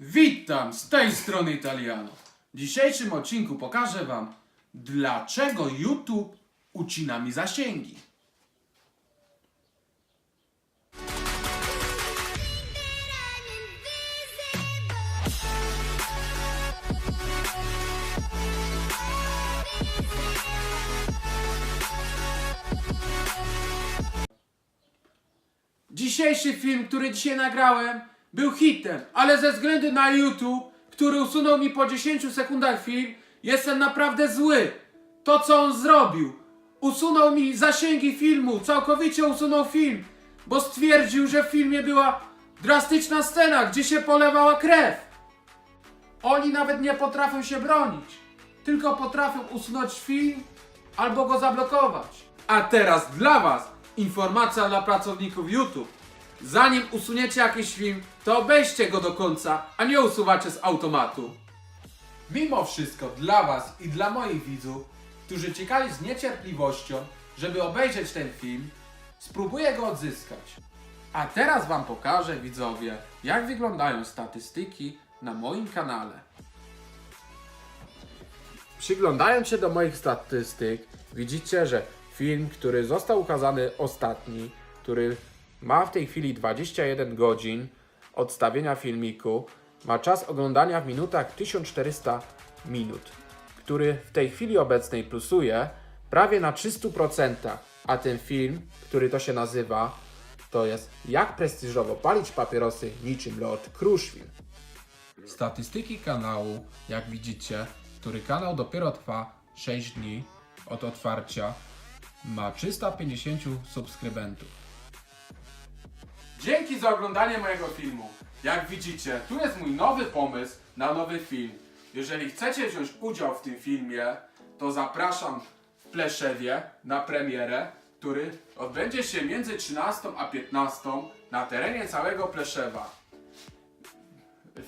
Witam, z tej strony Italiano. W dzisiejszym odcinku pokażę Wam, dlaczego YouTube ucina mi zasięgi. Dzisiejszy film, który dzisiaj nagrałem, był hitem, ale ze względu na YouTube, który usunął mi po 10 sekundach film, jestem naprawdę zły. To, co on zrobił, usunął mi zasięgi filmu, całkowicie usunął film, bo stwierdził, że w filmie była drastyczna scena, gdzie się polewała krew. Oni nawet nie potrafią się bronić, tylko potrafią usunąć film albo go zablokować. A teraz dla Was informacja dla pracowników YouTube. Zanim usuniecie jakiś film, to obejście go do końca, a nie usuwacie z automatu. Mimo wszystko dla Was i dla moich widzów, którzy czekali z niecierpliwością, żeby obejrzeć ten film, spróbuję go odzyskać. A teraz Wam pokażę, widzowie, jak wyglądają statystyki na moim kanale. Przyglądając się do moich statystyk, widzicie, że film, który został ukazany ostatni, który ma w tej chwili 21 godzin odstawienia filmiku, ma czas oglądania w minutach 1400 minut, który w tej chwili obecnej plusuje prawie na 300%, a ten film, który to się nazywa, to jest Jak prestiżowo palić papierosy niczym Lord Kruszwil. Statystyki kanału, jak widzicie, który kanał dopiero trwa 6 dni od otwarcia, ma 350 subskrybentów. Dzięki za oglądanie mojego filmu. Jak widzicie, tu jest mój nowy pomysł na nowy film. Jeżeli chcecie wziąć udział w tym filmie, to zapraszam w Pleszewie na premierę, który odbędzie się między 13 a 15 na terenie całego Pleszewa.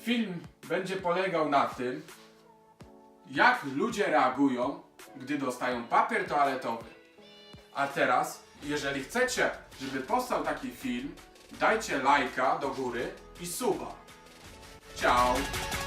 Film będzie polegał na tym, jak ludzie reagują, gdy dostają papier toaletowy. A teraz, jeżeli chcecie, żeby powstał taki film, dajcie lajka do góry i suba. Ciao!